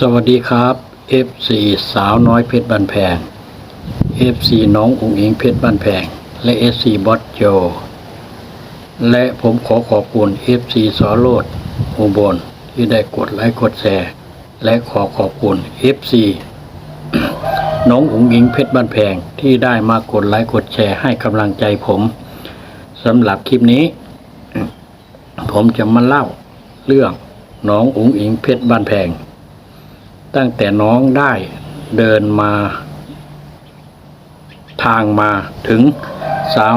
สวัสดีครับ FC สาวน้อยเพชรบ้านแพง FC น้องอุ๋งอิงเพชรบ้านแพง และ FC บอสโจ และผมขอขอบคุณ FC สอโรดอุบลที่ได้กดไลค์กดแชร์และขอขอบคุณ FC น้องอุ๋งอิงเพชรบ้านแพงที่ได้มากดไลค์กดแชร์ให้กำลังใจผมสำหรับคลิปนี้ ผมจะมาเล่าเรื่องน้องอุ๋งอิงเพชรบ้านแพง ตั้งแต่น้องได้เดินมา ทางมาถึงสาว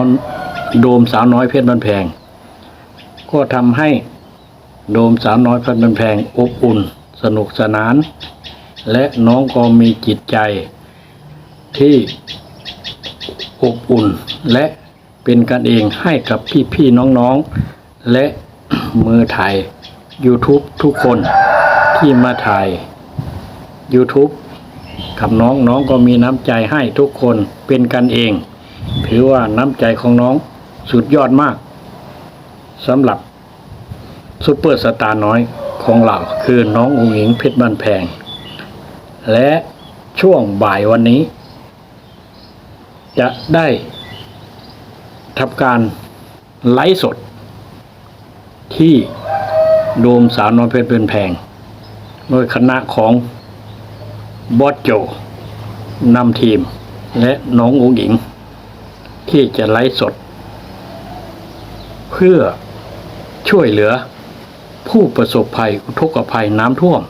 โดมสาวน้อยเพชรบ้านแพง ก็ทำให้โดมสาวน้อยเพชรบ้านแพงอบอุ่น สนุกสนาน และน้องก็มีจิตใจที่อบอุ่นและเป็นกันเองให้กับพี่ๆน้องๆ และมือถ่าย YouTube ทุกคนที่มาถ่าย YouTube กับน้องน้องก็มีน้ำใจให้ทุกคนเป็นกันเอง ถือว่าน้ำใจของน้องสุดยอดมากสำหรับซุปเปอร์สตาร์น้อยของเราคือน้องอุ๋งหญิงเพชรบ้านแพง และช่วงบ่ายวันนี้ จะได้ทำการไลฟ์สด ที่โดมสาวน้อยเพชรเป็นแพง โดยคณะของ บอสโจนำทีม และน้องอุ๋งหญิง ที่จะไลฟ์สด เพื่อช่วยเหลือผู้ประสบภัยอุทกภัยน้ำท่วม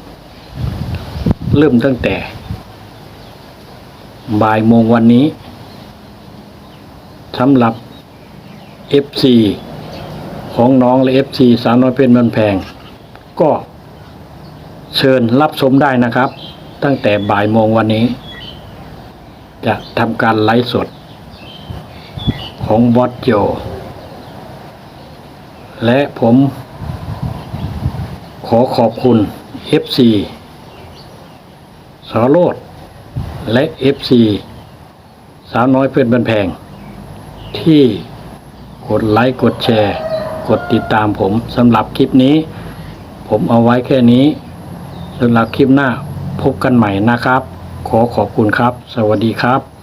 เริ่มตั้งแต่ บ่ายโมงวันนี้สำหรับ FC ของน้องและ FC สาวน้อยเป็นบันแพง ก็เชิญรับชมได้นะครับ ตั้งแต่บ่ายโมงวันนี้ จะทำการไลฟ์สด ของบอสโจ และผม ขอขอบคุณ FC สอโรดและ FC สาวน้อยเพื่อนบันแพง ที่กดไลค์กดแชร์ กดติดตามผมสำหรับคลิปนี้ ผมเอาไว้แค่นี้สำหรับคลิปหน้า พบกันใหม่นะครับ ขอขอบคุณครับ สวัสดีครับ